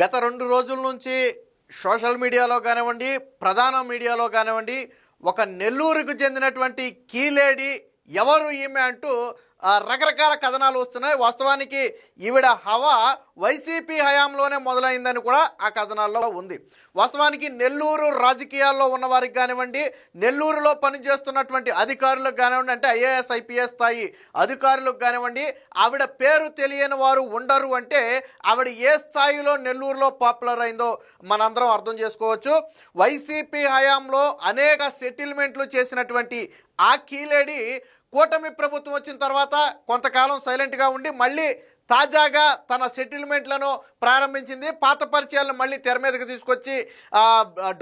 గత రెండు రోజుల నుంచి సోషల్ మీడియాలో కానివ్వండి ప్రధాన మీడియాలో కానివ్వండి ఒక నెల్లూరుకు చెందినటువంటి కీలేడి ఎవరు ఈమె అంటూ రకరకాల కథనాలు వస్తున్నాయి. వాస్తవానికి ఈవిడ హవా వైసీపీ హయాంలోనే మొదలైందని కూడా ఆ కథనాల్లో ఉంది. వాస్తవానికి నెల్లూరు రాజకీయాల్లో ఉన్న వారికి కానివ్వండి నెల్లూరులో పనిచేస్తున్నటువంటి అధికారులకు కానివ్వండి అంటే ఐఏఎస్ ఐపీఎస్ స్థాయి అధికారులకు కానివ్వండి ఆవిడ పేరు తెలియని వారు ఉండరు అంటే ఆవిడ ఏ స్థాయిలో నెల్లూరులో పాపులర్ అయిందో మనందరం అర్థం చేసుకోవచ్చు. వైసీపీ హయాంలో అనేక సెటిల్మెంట్లు చేసినటువంటి ఆ కీలేడి కూటమి ప్రభుత్వం వచ్చిన తర్వాత కొంతకాలం సైలెంట్గా ఉండి మళ్ళీ తాజాగా తన సెటిల్మెంట్లను ప్రారంభించింది. పాత పరిచయాలను మళ్ళీ తెర మీదకి తీసుకొచ్చి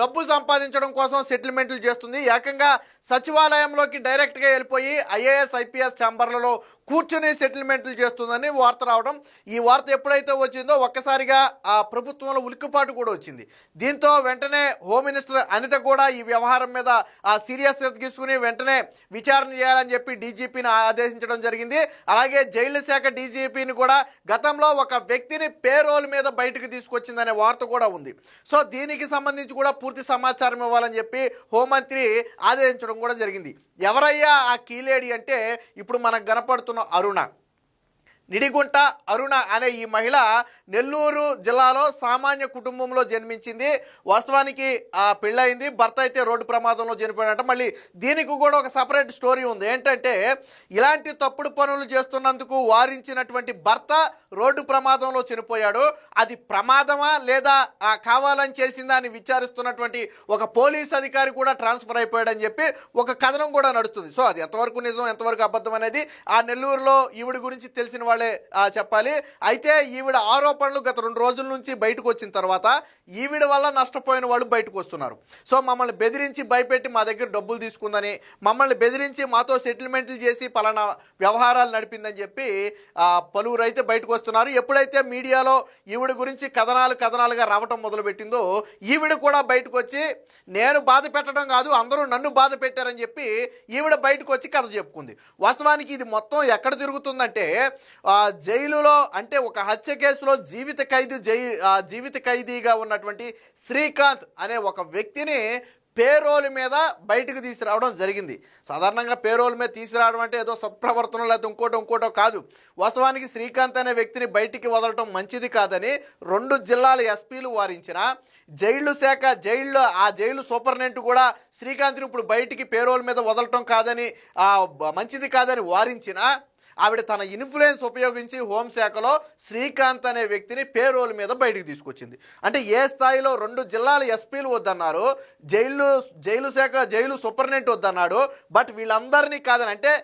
డబ్బు సంపాదించడం కోసం సెటిల్మెంట్లు చేస్తుంది. ఏకంగా సచివాలయంలోకి డైరెక్ట్గా వెళ్ళిపోయి ఐఏఎస్ ఐపీఎస్ ఛాంబర్లలో కూర్చుని సెటిల్మెంట్లు చేస్తుందని వార్త రావడం. ఈ వార్త ఎప్పుడైతే వచ్చిందో ఒక్కసారిగా ఆ ప్రభుత్వంలో ఉలిక్కుపాటు కూడా వచ్చింది. దీంతో వెంటనే హోమ్ మినిస్టర్ అనిత కూడా ఈ వ్యవహారం మీద ఆ సీరియస్ తీసుకుని వెంటనే విచారణ చేయాలని చెప్పి డీజీపీని ఆదేశించడం జరిగింది. అలాగే జైలు శాఖ డీజీపీని కూడా గతంలో ఒక వ్యక్తిని పేరోల్ మీద బయటకు తీసుకొచ్చిందనే వార్త కూడా ఉంది. సో దీనికి సంబంధించి కూడా పూర్తి సమాచారం ఇవ్వాలని చెప్పి హోంమంత్రి ఆదేశించడం కూడా జరిగింది. ఎవరయ్యా ఆ కీలేడి అంటే ఇప్పుడు మనకు కనపడుతున్న అరుణ. నిడిగుంట అరుణ అనే ఈ మహిళ నెల్లూరు జిల్లాలో సామాన్య కుటుంబంలో జన్మించింది. వాస్తవానికి ఆ పెళ్ళయింది. భర్త అయితే రోడ్డు ప్రమాదంలో చనిపోయాడంట. మళ్ళీ దీనికి కూడా ఒక సపరేట్ స్టోరీ ఉంది. ఏంటంటే ఇలాంటి తప్పుడు పనులు చేస్తున్నందుకు వారించినటువంటి భర్త రోడ్డు ప్రమాదంలో చనిపోయాడు. అది ప్రమాదమా లేదా ఆ కావాలని చేసిందా అని విచారిస్తున్నటువంటి ఒక పోలీస్ అధికారి కూడా ట్రాన్స్ఫర్ అయిపోయాడని చెప్పి ఒక కథనం కూడా నడుస్తుంది. సో అది ఎంతవరకు నిజం ఎంతవరకు అబద్ధం అనేది ఆ నెల్లూరులో ఈవిడ గురించి తెలిసిన వాళ్ళే చెప్పాలి. అయితే ఈవిడ ఆరోపణలు గత రెండు రోజుల నుంచి బయటకు వచ్చిన తర్వాత ఈవిడ వల్ల నష్టపోయిన వాళ్ళు బయటకు వస్తున్నారు. సో మమ్మల్ని బెదిరించి భయపెట్టి మా దగ్గర డబ్బులు తీసుకుందని మమ్మల్ని బెదిరించి మాతో సెటిల్మెంట్లు చేసి పలానా వ్యవహారాలు నడిపిందని చెప్పి పలువురు అయితే బయటకు వస్తున్నారు. ఎప్పుడైతే మీడియాలో ఈవిడ గురించి కథనాలు కథనాలుగా రావటం మొదలుపెట్టిందో ఈవిడ కూడా బయటకు వచ్చి నేను బాధ పెట్టడం కాదు అందరూ నన్ను బాధ పెట్టారని చెప్పి ఈవిడ బయటకు వచ్చి కథ చెప్పుకుంది. వాస్తవానికి ఇది మొత్తం ఎక్కడ తిరుగుతుందంటే జైలులో అంటే ఒక హత్య కేసులో జీవిత ఖైదీ జై ఆ, జీవిత ఖైదీగా ఉన్నటువంటి శ్రీకాంత్ అనే ఒక వ్యక్తిని పేరోల్ మీద బయటకు తీసుకురావడం జరిగింది. సాధారణంగా పేరోల్ మీద తీసుకురావడం అంటే ఏదో సత్ప్రవర్తన లేకపోతే ఇంకోటో ఇంకోటో కాదు. వాస్తవానికి శ్రీకాంత్ అనే వ్యక్తిని బయటికి వదలటం మంచిది కాదని రెండు జిల్లాల ఎస్పీలు వారించిన జైలు శాఖ జైల్లో ఆ జైలు సూపరింటెండెంట్ కూడా శ్రీకాంత్ని ఇప్పుడు బయటికి పేరోల్ మీద వదలటం కాదని మంచిది కాదని వారించిన ఆవిడ తన ఇన్ఫ్లుయెన్స్ ఉపయోగించి హోంశాఖలో శ్రీకాంత్ అనే వ్యక్తిని పేరోల్ మీద బయటకు తీసుకొచ్చింది. అంటే ఏ స్థాయిలో రెండు జిల్లాల ఎస్పీలు వద్దన్నారు జైలు జైలు శాఖ జైలు సూపరింటెండెంట్ వద్దన్నాడు బట్ వీళ్ళందరినీ కాదని అంటే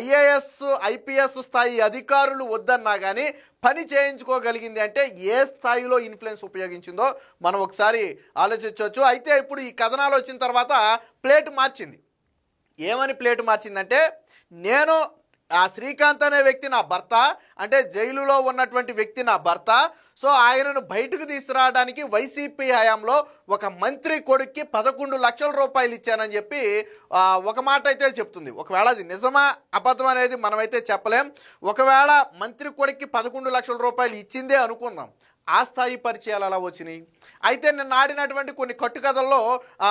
ఐఏఎస్ ఐపీఎస్ స్థాయి అధికారులు వద్దన్నా కానీ పని చేయించుకోగలిగింది అంటే ఏ స్థాయిలో ఇన్ఫ్లుయెన్స్ ఉపయోగించిందో మనం ఒకసారి ఆలోచించవచ్చు. అయితే ఇప్పుడు ఈ కథనాలు వచ్చిన తర్వాత ప్లేట్ మార్చింది. ఏమని ప్లేట్ మార్చిందంటే నేను ఆ శ్రీకాంత్ అనే వ్యక్తి నా భర్త అంటే జైలులో ఉన్నటువంటి వ్యక్తి నా భర్త. సో ఆయనను బయటకు తీసుకురావడానికి వైసీపీ హయాంలో ఒక మంత్రి కొడుక్కి పదకొండు లక్షల రూపాయలు ఇచ్చానని చెప్పి ఒక మాట అయితే చెప్తుంది. ఒకవేళ అది నిజమా అబద్ధం అనేది మనమైతే చెప్పలేం. ఒకవేళ మంత్రి కొడుక్కి పదకొండు లక్షల రూపాయలు ఇచ్చిందే అనుకుందాం. ఆ స్థాయి పరిచయాలు అలా వచ్చినాయి. అయితే నేను ఆడినటువంటి కొన్ని కట్టుకథల్లో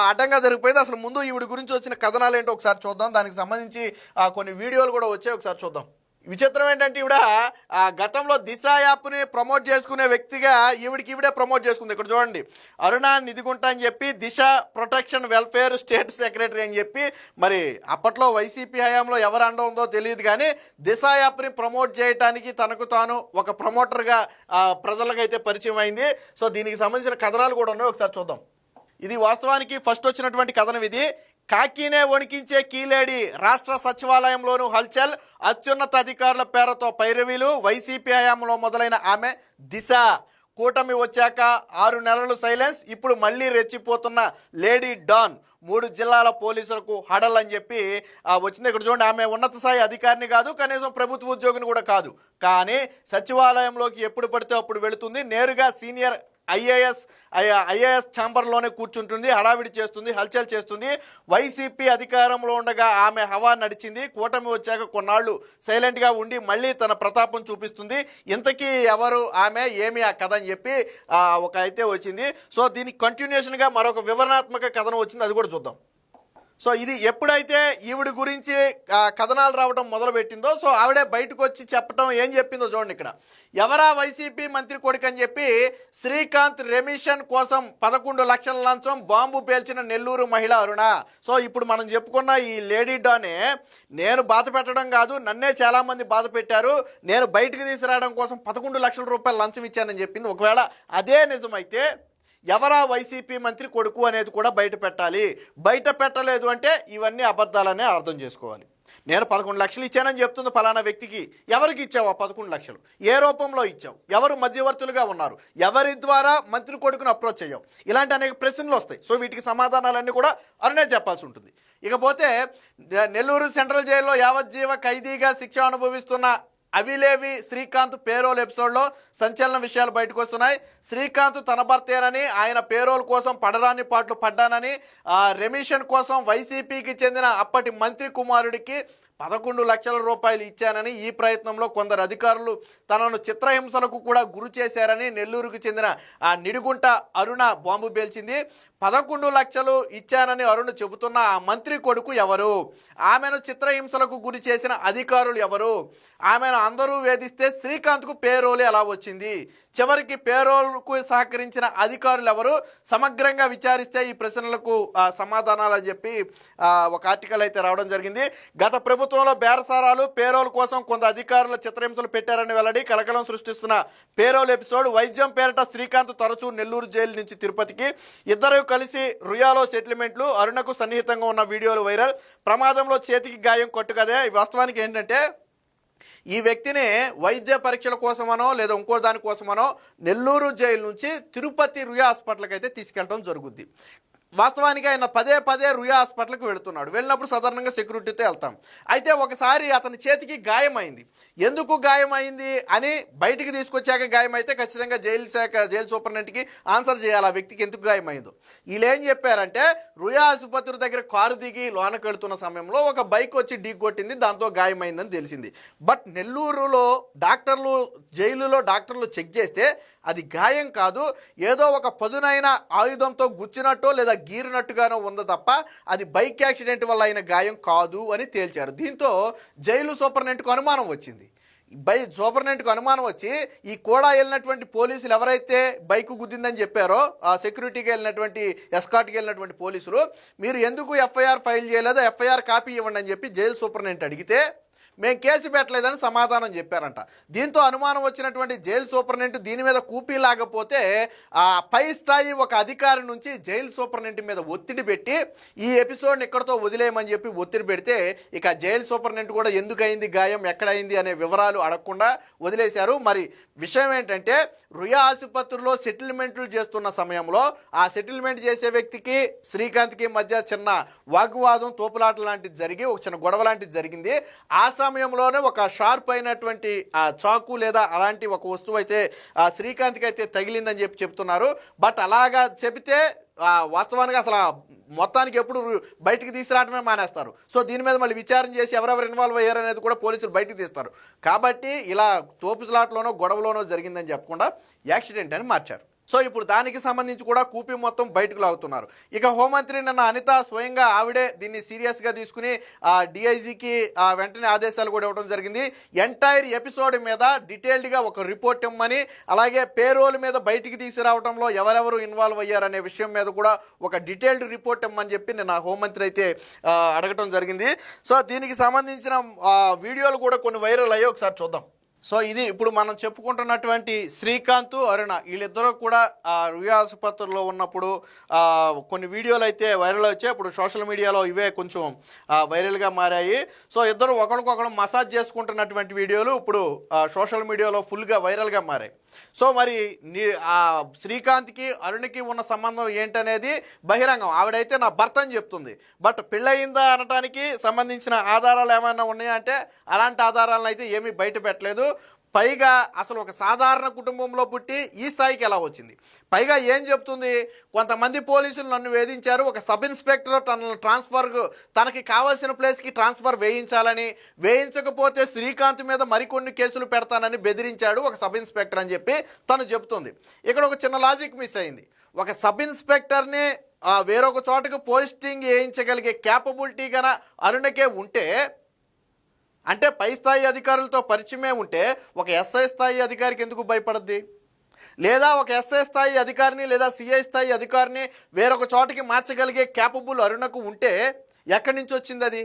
అడ్డంగా జరిగిపోయింది. అసలు ముందు ఈవిడ గురించి వచ్చిన కథనాలు ఏంటో ఒకసారి చూద్దాం. దానికి సంబంధించి కొన్ని వీడియోలు కూడా వచ్చాయి. ఒకసారి చూద్దాం. విచిత్రం ఏంటంటే ఈవిడ ఆ, గతంలో దిశ యాప్ని ప్రమోట్ చేసుకునే వ్యక్తిగా ఈవిడికి ఈవిడే ప్రమోట్ చేసుకుంది. ఇక్కడ చూడండి. అరుణ నిధిగుంట అని చెప్పి Disha protection welfare state secretary అని చెప్పి మరి అప్పట్లో వైసీపీ హయాంలో ఎవరు అండ ఉందో తెలియదు కానీ దిశ యాప్ని ప్రమోట్ చేయడానికి తనకు తాను ఒక ప్రమోటర్గా ప్రజలకు ప్రజలకైతే పరిచయం అయింది. సో దీనికి సంబంధించిన కథనాలు కూడా ఉన్నాయి. ఒకసారి చూద్దాం. ఇది వాస్తవానికి ఫస్ట్ వచ్చినటువంటి కథనం ఇది. కాకీనే వణికించే కీలేడి రాష్ట్ర సచివాలయంలోను హల్చల్. అత్యున్నత అధికారుల పేరుతో పైరవీలు. వైసీపీ హయాంలో మొదలైన ఆమె దిశ. కూటమి వచ్చాక ఆరు నెలలు సైలెన్స్. ఇప్పుడు మళ్ళీ రెచ్చిపోతున్న లేడీ డాన్. మూడు జిల్లాల పోలీసులకు హడల్ అని చెప్పి వచ్చింది. ఇక్కడ చూడండి ఆమె ఉన్నత స్థాయి అధికారిని కాదు కనీసం ప్రభుత్వ ఉద్యోగిని కూడా కాదు. కానీ సచివాలయంలోకి ఎప్పుడు పడితే అప్పుడు వెళుతుంది. నేరుగా సీనియర్ ఐఏఎస్ ఐఏఎస్ ఛాంబర్లోనే కూర్చుంటుంది హడావిడి చేస్తుంది హల్చల్ చేస్తుంది. వైసీపీ అధికారంలో ఉండగా ఆమె హవా నడిచింది. కూటమి వచ్చాక కొన్నాళ్ళు సైలెంట్గా ఉండి మళ్ళీ తన ప్రతాపం చూపిస్తుంది. ఇంతకీ ఎవరు ఆమె ఏమి ఆ కథ అని చెప్పి ఒక అయితే వచ్చింది. సో దీనికి కంటిన్యూషన్గా మరొక వివరణాత్మక కథనం వచ్చింది. అది కూడా చూద్దాం. సో ఇది ఎప్పుడైతే ఈవిడ గురించి కథనాలు రావడం మొదలుపెట్టిందో సో ఆవిడే బయటకు వచ్చి చెప్పడం ఏం చెప్పిందో చూడండి ఇక్కడ. ఎవరా వైసీపీ మంత్రి కొడుకు అని చెప్పి శ్రీకాంత్ రెమిషన్ కోసం పదకొండు లక్షల లంచం బాంబు పేల్చిన నెల్లూరు మహిళ అరుణ. సో ఇప్పుడు మనం చెప్పుకున్న ఈ లేడీ డానే నేను బాధ పెట్టడం కాదు నన్నే చాలామంది బాధ పెట్టారు. నేను బయటకు తీసుకురావడం కోసం పదకొండు లక్షల రూపాయలు లంచం ఇచ్చానని చెప్పింది. ఒకవేళ అదే నిజమైతే ఎవరా వైసీపీ మంత్రి కొడుకు అనేది కూడా బయట పెట్టాలి. బయట పెట్టలేదు అంటే ఇవన్నీ అబద్ధాలనే అర్థం చేసుకోవాలి. నేను పదకొండు లక్షలు ఇచ్చానని చెప్తుంది ఫలానా వ్యక్తికి. ఎవరికి ఇచ్చావు ఆ పదకొండు లక్షలు? ఏ రూపంలో ఇచ్చావు? ఎవరు మధ్యవర్తులుగా ఉన్నారు? ఎవరి ద్వారా మంత్రి కొడుకును అప్రోచ్ అయ్యావు ఇలాంటి అనేక ప్రశ్నలు వస్తాయి. సో వీటికి సమాధానాలన్నీ కూడా అరుణే చెప్పాల్సి ఉంటుంది. ఇకపోతే నెల్లూరు సెంట్రల్ జైల్లో యావజ్జీవ ఖైదీగా శిక్ష అనుభవిస్తున్న అవిలేవి శ్రీకాంత్ పేరోల్ ఎపిసోడ్లో సంచలన విషయాలు బయటకు వస్తున్నాయి. శ్రీకాంత్ తన భర్తేనని ఆయన పేరోల్ కోసం పడరాని పాటలు పడ్డానని ఆ, రెమిషన్ కోసం వైసీపీకి చెందిన అప్పటి మంత్రి కుమారుడికి పదకొండు లక్షల రూపాయలు ఇచ్చానని ఈ ప్రయత్నంలో కొందరు అధికారులు తనను చిత్రహింసలకు కూడా గురి చేశారని నెల్లూరుకు చెందిన ఆ నిడిగుంట అరుణ బాంబు పేల్చింది. పదకొండు లక్షలు ఇచ్చానని అరుణ్ చెబుతున్న ఆ మంత్రి కొడుకు ఎవరు? ఆమెను చిత్రహింసలకు గురి చేసిన అధికారులు ఎవరు? ఆమెను అందరూ వేధిస్తే శ్రీకాంత్కు పేరోలు ఎలా వచ్చింది? చివరికి పేరోల్కు సహకరించిన అధికారులు ఎవరు? సమగ్రంగా విచారిస్తే ఈ ప్రశ్నలకు సమాధానాలు అని చెప్పి ఒక ఆర్టికల్ అయితే రావడం జరిగింది. గత ప్రభుత్వం ప్రభుత్వంలో బేరసారాలు పేరోల్ కోసం కొంత అధికారుల చిత్రహింసలు పెట్టారని వెల్లడి కలకలం సృష్టిస్తున్న పేరోల్ ఎపిసోడ్ వైద్యం పేరిట శ్రీకాంత్ తరచూ నెల్లూరు జైలు నుంచి తిరుపతికి. ఇద్దరు కలిసి రుయాలో సెటిల్మెంట్లు అరుణకు సన్నిహితంగా ఉన్న వీడియోలు వైరల్. ప్రమాదంలో చేతికి గాయం కొట్టుకదే. వాస్తవానికి ఏంటంటే ఈ వ్యక్తిని వైద్య పరీక్షల కోసమనో లేదా ఇంకో దానికోసమనో నెల్లూరు జైలు నుంచి తిరుపతి రుయా హాస్పిటల్కి అయితే తీసుకెళ్ళడం జరుగుద్ది. వాస్తవానికి ఆయన పదే పదే రుయా హాస్పిటల్కి వెళుతున్నాడు. వెళ్ళినప్పుడు సాధారణంగా సెక్యూరిటీతో వెళ్తాం. అయితే ఒకసారి అతని చేతికి గాయమైంది. ఎందుకు గాయమైంది అని బయటికి తీసుకొచ్చాక గాయమైతే ఖచ్చితంగా జైలు శాఖ జైలు సూపరింటెండెంట్కి ఆన్సర్ చేయాలి. ఆ వ్యక్తికి ఎందుకు గాయమైందో. వీళ్ళు ఏం చెప్పారంటే రుయా ఆసుపత్రి దగ్గర కారు దిగి లోనకు వెళుతున్న సమయంలో ఒక బైక్ వచ్చి ఢీ కొట్టింది. దాంతో గాయమైందని తెలిసింది. బట్ నెల్లూరులో డాక్టర్లు జైలులో డాక్టర్లు చెక్ చేస్తే అది గాయం కాదు ఏదో ఒక పదునైన ఆయుధంతో గుచ్చినట్టో లేదా గీరినట్టుగానో ఉంది తప్ప అది బైక్ యాక్సిడెంట్ వల్ల అయిన గాయం కాదు అని తేల్చారు. దీంతో జైలు సూపరింటెండెంట్కు అనుమానం వచ్చింది. బై సూపరింటెండెంట్కు అనుమానం వచ్చి ఈ కూడా వెళ్ళినటువంటి పోలీసులు ఎవరైతే బైక్ గుద్దిందని చెప్పారో ఆ సెక్యూరిటీకి వెళ్ళినటువంటి ఎస్కాట్కి వెళ్ళినటువంటి పోలీసులు మీరు ఎందుకు ఎఫ్ఐఆర్ ఫైల్ చేయలేదో ఎఫ్ఐఆర్ కాపీ ఇవ్వండి అని చెప్పి జైలు సూపరింటెండెంట్ అడిగితే మేము కేసు పెట్టలేదని సమాధానం చెప్పారంట. దీంతో అనుమానం వచ్చినటువంటి జైలు సూపరింటెండెంట్ దీని మీద కూపీ లాగపోతే ఆ పై స్థాయి ఒక అధికారి నుంచి జైలు సూపరింటెండెంట్ మీద ఒత్తిడి పెట్టి ఈ ఎపిసోడ్ని ఇక్కడతో వదిలేయమని చెప్పి ఒత్తిడి పెడితే ఇక జైలు సూపరింటెండెంట్ కూడా ఎందుకయింది గాయం ఎక్కడైంది అనే వివరాలు అడగకుండా వదిలేశారు. మరి విషయం ఏంటంటే రుయా ఆసుపత్రిలో సెటిల్మెంట్లు చేస్తున్న సమయంలో ఆ సెటిల్మెంట్ చేసే వ్యక్తికి శ్రీకాంత్కి మధ్య చిన్న వాగ్వాదం తోపులాట లాంటిది జరిగి ఒక చిన్న గొడవ లాంటిది జరిగింది. ఆ సమయంలోనే ఒక షార్ప్ అయినటువంటి ఆ చాకు లేదా అలాంటి ఒక వస్తువు అయితే ఆ శ్రీకాంత్కి అయితే తగిలిందని చెప్పి చెప్తున్నారు. బట్ అలాగా చెబితే వాస్తవానికి అసలు మొత్తానికి ఎప్పుడు బయటికి తీసుకురావడమే మానేస్తారు. సో దీని మీద మళ్ళీ విచారణ చేసి ఎవరెవరు ఇన్వాల్వ్ అయ్యారు అనేది కూడా పోలీసులు బయటికి తీస్తారు. కాబట్టి ఇలా తోపులాట్లోనో గొడవలోనో జరిగిందని చెప్పకుండా యాక్సిడెంట్ అని మార్చారు. సో ఇప్పుడు దానికి సంబంధించి కూడా కూపి మొత్తం బయటకు లాగుతున్నారు. ఇక హోంమంత్రి నిన్న అనిత స్వయంగా ఆవిడే దీన్ని సీరియస్గా తీసుకుని డిఐజీకి వెంటనే ఆదేశాలు కూడా ఇవ్వడం జరిగింది. ఎంటైర్ ఎపిసోడ్ మీద డీటెయిల్డ్గా ఒక రిపోర్ట్ ఇవ్వమని అలాగే పేరోల్ మీద బయటికి తీసుకురావడంలో ఎవరెవరు ఇన్వాల్వ్ అయ్యారనే విషయం మీద కూడా ఒక డీటెయిల్డ్ రిపోర్ట్ ఇవ్వమని చెప్పి నిన్న హోంమంత్రి అయితే అడగటం జరిగింది. సో దీనికి సంబంధించిన వీడియోలు కూడా కొన్ని వైరల్ అయ్యాయి. ఒకసారి చూద్దాం. సో ఇది ఇప్పుడు మనం చెప్పుకుంటున్నటువంటి శ్రీకాంత్ అరుణ వీళ్ళిద్దరూ కూడా ఆ రుయా ఆసుపత్రిలో ఉన్నప్పుడు కొన్ని వీడియోలు అయితే వైరల్ వచ్చాయి. ఇప్పుడు సోషల్ మీడియాలో ఇవే కొంచెం వైరల్గా మారాయి. సో ఇద్దరు ఒకరికొకరు మసాజ్ చేసుకుంటున్నటువంటి వీడియోలు ఇప్పుడు సోషల్ మీడియాలో ఫుల్గా వైరల్గా మారాయి. సో మరి నీ ఆ శ్రీకాంత్కి అరుణ్కి ఉన్న సంబంధం ఏంటనేది బహిరంగం. ఆవిడైతే నా భర్త అని చెప్తుంది. బట్ పెళ్ళయిందా అనటానికి సంబంధించిన ఆధారాలు ఏమైనా ఉన్నాయా అంటే అలాంటి ఆధారాలను అయితే ఏమీ బయట పెట్టలేదు. పైగా అసలు ఒక సాధారణ కుటుంబంలో పుట్టి ఈ స్థాయికి ఎలా వచ్చింది? పైగా ఏం చెప్తుంది? కొంతమంది పోలీసులు నన్ను వేధించారు. ఒక సబ్ ఇన్స్పెక్టర్ తనను ట్రాన్స్ఫర్ తనకి కావాల్సిన ప్లేస్కి ట్రాన్స్ఫర్ వేయించాలని వేయించకపోతే శ్రీకాంత్ మీద మరికొన్ని కేసులు పెడతానని బెదిరించాడు ఒక సబ్ ఇన్స్పెక్టర్ అని చెప్పి తను చెప్తుంది. ఇక్కడ ఒక చిన్న లాజిక్ మిస్ అయింది. ఒక సబ్ ఇన్స్పెక్టర్ని వేరొక చోటకు పోస్టింగ్ వేయించగలిగే క్యాపబిలిటీ గన అరుణకే ఉంటే అంటే పై స్థాయి అధికారులతో పరిచయమే ఉంటే ఒక ఎస్ఐ స్థాయి అధికారికి ఎందుకు భయపడద్ది? లేదా ఒక ఎస్ఐ స్థాయి అధికారిని లేదా సిఐ స్థాయి అధికారిని వేరొక చోటికి మార్చగలిగే క్యాపబుల్ అరుణకు ఉంటే ఎక్కడి నుంచి వచ్చింది అది?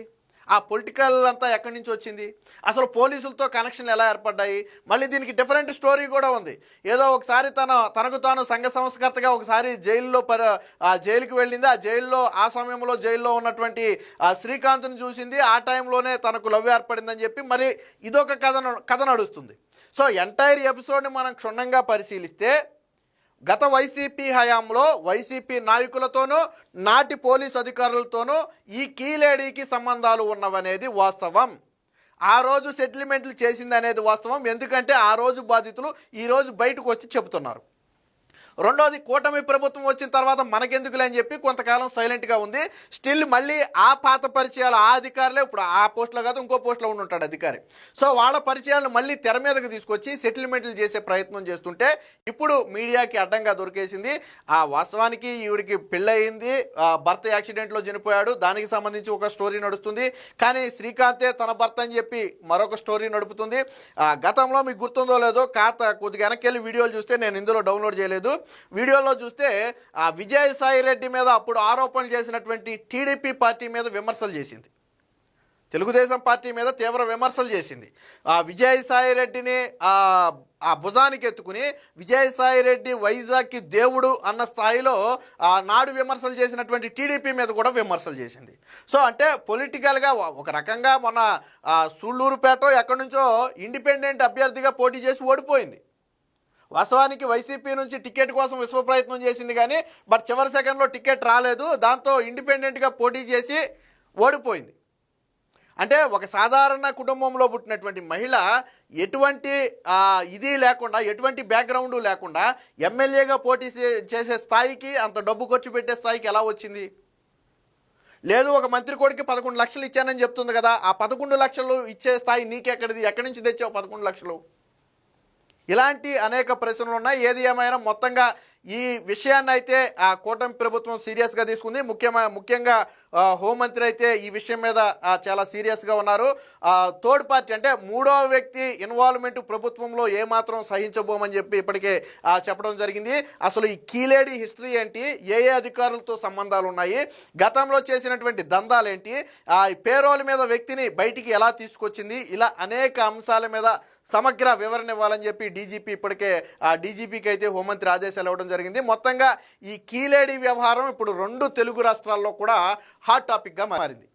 ఆ పొలిటికల్ అంతా ఎక్కడి నుంచి వచ్చింది? అసలు పోలీసులతో కనెక్షన్లు ఎలా ఏర్పడ్డాయి? మళ్ళీ దీనికి డిఫరెంట్ స్టోరీ కూడా ఉంది. ఏదో ఒకసారి తన తనకు తాను సంఘ సంస్కర్తగా ఒకసారి జైల్లో పర ఆ జైలుకి వెళ్ళింది. ఆ జైల్లో ఆ సమయంలో జైల్లో ఉన్నటువంటి శ్రీకాంత్ని చూసింది. ఆ టైంలోనే తనకు లవ్ ఏర్పడిందని చెప్పి మరి ఇదొక కథ కథ నడుస్తుంది. సో ఎంటైర్ ఎపిసోడ్ని మనం క్షుణ్ణంగా పరిశీలిస్తే గత వైసీపీ హయాంలో వైసీపీ నాయకులతోనూ నాటి పోలీస్ అధికారులతోనూ ఈ కీలేడీకి సంబంధాలు ఉన్నవనేది వాస్తవం. ఆ రోజు సెటిల్మెంట్లు చేసింది అనేది వాస్తవం. ఎందుకంటే ఆ రోజు బాధితులు ఈ రోజు బయటకు వచ్చి చెబుతున్నారు. రెండోది కూటమి ప్రభుత్వం వచ్చిన తర్వాత మనకెందుకులే అని చెప్పి కొంతకాలం సైలెంట్గా ఉంది. స్టిల్ మళ్ళీ ఆ పాత పరిచయాలు ఆ అధికారులే ఇప్పుడు ఆ పోస్టులో కాదు ఇంకో పోస్టులో ఉండి ఉంటాడు అధికారి. సో వాళ్ళ పరిచయాలను మళ్ళీ తెర మీదకి తీసుకొచ్చి సెటిల్మెంట్లు చేసే ప్రయత్నం చేస్తుంటే ఇప్పుడు మీడియాకి అడ్డంగా దొరికేసింది. ఆ వాస్తవానికి ఈవిడికి పెళ్ళయింది. భర్త యాక్సిడెంట్లో చనిపోయాడు. దానికి సంబంధించి ఒక స్టోరీ నడుస్తుంది. కానీ శ్రీకాంతే తన భర్త అని చెప్పి మరొక స్టోరీ నడుపుతుంది. ఆ గతంలో మీకు గుర్తుందో లేదో కాత కొద్దిగా వెనక్కి వెళ్ళి వీడియోలు చూస్తే నేను ఇందులో డౌన్లోడ్ చేయలేదు. వీడియోలో చూస్తే ఆ విజయసాయి రెడ్డి మీద అప్పుడు ఆరోపణలు చేసినటువంటి టీడీపీ పార్టీ మీద విమర్శలు చేసింది. తెలుగుదేశం పార్టీ మీద తీవ్ర విమర్శలు చేసింది. ఆ విజయసాయి రెడ్డిని ఆ భుజానికి ఎత్తుకుని విజయసాయి రెడ్డి వైజాగ్కి దేవుడు అన్న స్థాయిలో ఆ నాడు విమర్శలు చేసినటువంటి టీడీపీ మీద కూడా విమర్శలు చేసింది. సో అంటే పొలిటికల్గా ఒక రకంగా మొన్న సూళ్ళూరుపేట ఎక్కడి నుంచో ఇండిపెండెంట్ అభ్యర్థిగా పోటీ చేసి ఓడిపోయింది. వాస్తవానికి వైసీపీ నుంచి టికెట్ కోసం విశ్వ ప్రయత్నం చేసింది కానీ బట్ చివరి సెకండ్లో టికెట్ రాలేదు. దాంతో ఇండిపెండెంట్గా పోటీ చేసి ఓడిపోయింది. అంటే ఒక సాధారణ కుటుంబంలో పుట్టినటువంటి మహిళ ఎటువంటి ఇది లేకుండా ఎటువంటి బ్యాక్గ్రౌండ్ లేకుండా ఎమ్మెల్యేగా పోటీ చే- చేసే స్థాయికి అంత డబ్బు ఖర్చు పెట్టే స్థాయికి ఎలా వచ్చింది? లేదు ఒక మంత్రి కోడికి పదకొండు లక్షలు ఇచ్చానని చెప్తుంది కదా. ఆ పదకొండు లక్షలు ఇచ్చే స్థాయి నీకెక్కడిది? ఎక్కడి నుంచి తెచ్చావు పదకొండు లక్షలు? ఇలాంటి అనేక ప్రశ్నలు ఉన్నాయి. ఏది ఏమైనా మొత్తంగా ఈ విషయాన్ని అయితే ఆ కూటమి ప్రభుత్వం సీరియస్గా తీసుకుంది. ముఖ్యమైన ముఖ్యంగా హోంమంత్రి అయితే ఈ విషయం మీద చాలా సీరియస్గా ఉన్నారు. థర్డ్ పార్టీ అంటే మూడో వ్యక్తి ఇన్వాల్వ్మెంట్ ప్రభుత్వంలో ఏమాత్రం సహించబోమని చెప్పి ఇప్పటికే చెప్పడం జరిగింది. అసలు ఈ కీలేడి హిస్టరీ ఏంటి? ఏ ఏ అధికారులతో సంబంధాలు ఉన్నాయి? గతంలో చేసినటువంటి దందాలేంటి? ఆ పేరోల మీద వ్యక్తిని బయటికి ఎలా తీసుకొచ్చింది? ఇలా అనేక అంశాల మీద సమగ్ర వివరణ ఇవ్వాలని చెప్పి డీజీపీ ఇప్పటికే ఆ డీజీపీకి అయితే హోంమంత్రి ఆదేశాలు ఇవ్వడం జరిగింది. మొత్తంగా ఈ కీలేడి వ్యవహారం ఇప్పుడు రెండు తెలుగు రాష్ట్రాల్లో కూడా హాట్ టాపిక్గా మారింది.